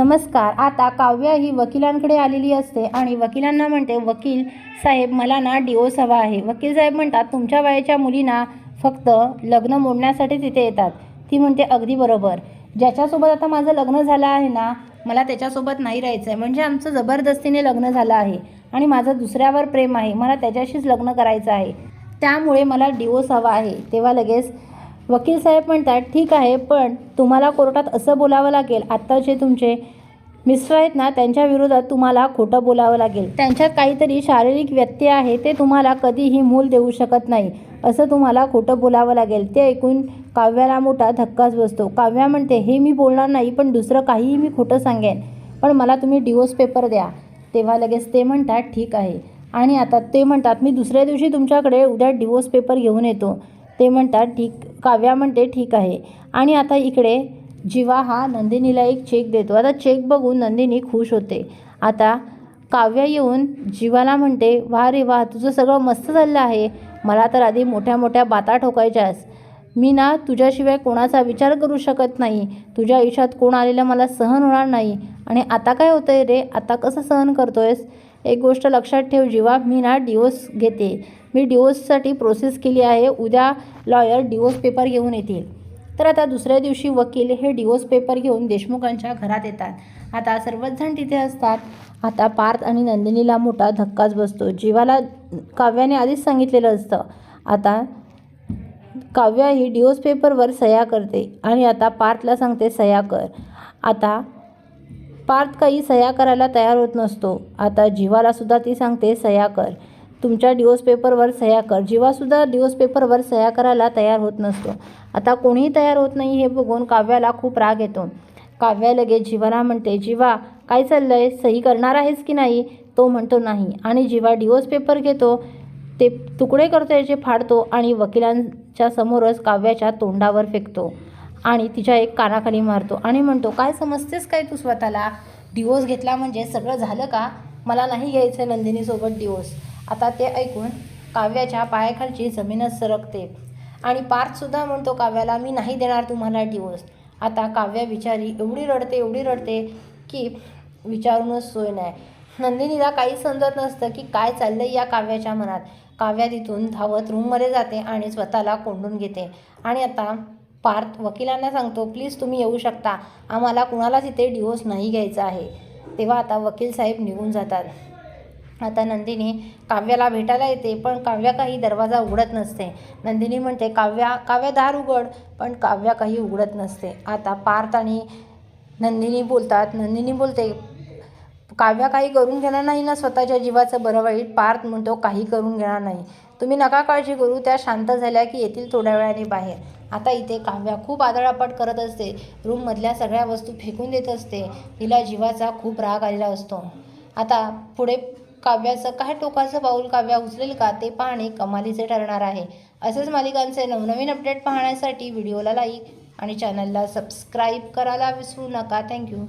नमस्कार. आता काव्या ही वकिलांकडे आलेली असते आणि वकिलांना म्हणते वकील साहेब मला ना डिओस हवा आहे. वकील साहेब म्हणतात तुमच्या वयाच्या मुलींना फक्त लग्न मोडण्यासाठी तिथे येतात. ती म्हणते अगदी बरोबर. ज्याच्यासोबत आता माझं लग्न झालं आहे ना मला त्याच्यासोबत नाही राहायचं आहे म्हणजे आमचं जबरदस्तीने लग्न झालं आहे आणि माझं दुसऱ्यावर प्रेम आहे. मला त्याच्याशीच लग्न करायचं आहे. त्यामुळे मला डिओस हवा आहे. तेव्हा लगेच वकील साहेब म्हणतात ठीक आहे पण तुम्हाला कोर्टात असं बोलावं लागेल. आत्ता जे तुमचे मिस्टर आहेत ना त्यांच्या विरोधात तुम्हाला खोटं बोलावं लागेल. त्यांच्यात काहीतरी शारीरिक व्यत्यय आहे ते तुम्हाला कधीही मूल देऊ शकत नाही. असं तुम्हाला खोटं बोलावं लागेल. ते ऐकून काव्याला मोठा धक्काच बसतो. काव्या म्हणते हे मी बोलणार नाही पण दुसरं काहीही मी खोटं सांगेन. पण मला तुम्ही डिवोर्स पेपर द्या. तेव्हा लगेच ते म्हणतात ठीक आहे. आणि आता ते म्हणतात मी दुसऱ्या दिवशी तुमच्याकडे उद्या डिवोर्स पेपर घेऊन येतो. ते म्हणतात ठीक काव्या म्हणते ठीक आहे. आणि आता इकडे जीवा हा नंदिनीला एक चेक देतो. आता चेक बघून नंदिनी खुश होते. आता काव्या येऊन जीवाला म्हणते वा रे वा तुझं सगळं मस्त चाललं आहे. मला तर आधी मोठ्या मोठ्या बाता ठोकायच्यास. मी ना तुझ्याशिवाय कोणाचा विचार करू शकत नाही. तुझ्या आयुष्यात कोण आलेलं मला सहन होणार नाही. आणि आता काय होतं आहे रे? आता कसं सहन करतोयस? एक गोष्ट लक्षात ठेव जीवा मी ना डिवोर्स घेते. मी डिवोर्ससाठी प्रोसेस केली आहे. उद्या लॉयर डिवोर्स पेपर घेऊन येतील. तर आता दुसऱ्या दिवशी वकील हे डिवोर्स पेपर घेऊन देशमुखांच्या घरात येतात. आता सर्वचजण तिथे असतात. आता पार्थ आणि नंदिनीला मोठा धक्काच बसतो. जीवाला काव्याने आधीच सांगितलेलं असतं. आता काव्या ही डिओस पेपरवर सह्या करते आणि आता पार्थला सांगते सह्या कर. आता पार्थ काही सह्या करायला तयार होत नसतो. आता जीवालासुद्धा ती सांगते सह्या कर. तुमच्या डिवोर्स पेपरवर सह्या कर. जीवासुद्धा डिओस पेपरवर सह्या करायला तयार होत नसतो. आता कोणीही तयार होत नाही हे बघून काव्याला खूप राग येतो. काव्या लगेच जीवाला म्हणते जीवा काय चाललं आहे सही करणार आहेस की नाही? तो म्हणतो नाही. आणि जीवा डिवोर्स पेपर घेतो ते तुकडे करतो याचे फाडतो आणि वकिलांच्या समोरच काव्याच्या तोंडावर फेकतो आणि तिच्या एक कानाखाली मारतो आणि म्हणतो काय समजतेस काय तू स्वतःला? डिवोर्स घेतला म्हणजे सगळं झालं का? मला नाही घ्यायचं नंदिनीसोबत डिवोर्स आता ते ऐकून काव्याच्या पायाखालची जमीनच सरकते. आणि पार्थसुद्धा म्हणतो काव्याला मी नाही देणार तुम्हाला डिवोर्स आता काव्या विचारी एवढी रडते एवढी रडते की विचारूनच सोय नाही. नंदिनीला काही समजत नसतं की काय चाललंय या काव्याच्या मनात. काव्या तिथून धावत रूममध्ये जाते आणि स्वतःला कोंडून घेते. आणि आता पार्थ वकिलांना सांगतो प्लीज तुम्ही येऊ शकता. आम्हाला कुणालाच इथे डिवोर्स नाही घ्यायचा आहे. तेव्हा आता वकील साहेब निघून जातात. आता नंदिनी काव्याला भेटायला येते पण काव्या काही दरवाजा उघडत नसते. नंदिनी म्हणते काव्या काव्या दार उघड. पण काव्या काही उघडत नसते. आता पार्थ आणि नंदिनी बोलतात. नंदिनी बोलते काव्या काही करून घेणार नाही ना स्वतःच्या जीवाचं बरं वाईट पार्थ म्हणतो काही करून घेणार नाही. तुम्ही नका काळजी करू त्या शांत झाल्या की येतील थोड्या वेळाने बाहेर. आता इथे काव्या खूप आदळापट करत असते. रूममधल्या सगळ्या वस्तू फेकून देत असते. तिला जीवाचा खूप राग आलेला असतो. आता पुढे काव्याचं काय टोकाचं पाऊल काव्या उचलेल का ते पाहणे कमालीचे ठरणार आहे. असेच मालिकांचे नवनवीन अपडेट पाहण्यासाठी व्हिडिओला लाईक आणि चॅनलला सबस्क्राईब करायला विसरू नका. थँक्यू